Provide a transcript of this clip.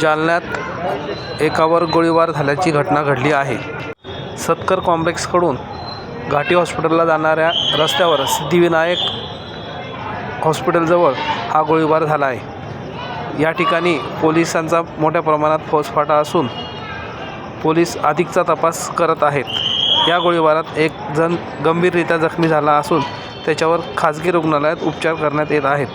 जालन्यात एकावर गोळीबार झाल्याची घटना घडली आहे. सत्कर कॉम्प्लेक्सकडून घाटी हॉस्पिटलला जाणाऱ्या रस्त्यावर सिद्धिविनायक हॉस्पिटलजवळ हा गोळीबार झाला आहे. या ठिकाणी पोलिसांचा मोठ्या प्रमाणात फौजफाटा असून पोलीस अधिकचा तपास करत आहेत. या गोळीबारात एक जण गंभीररित्या जखमी झाला असून त्याच्यावर खाजगी रुग्णालयात उपचार करण्यात येत आहेत.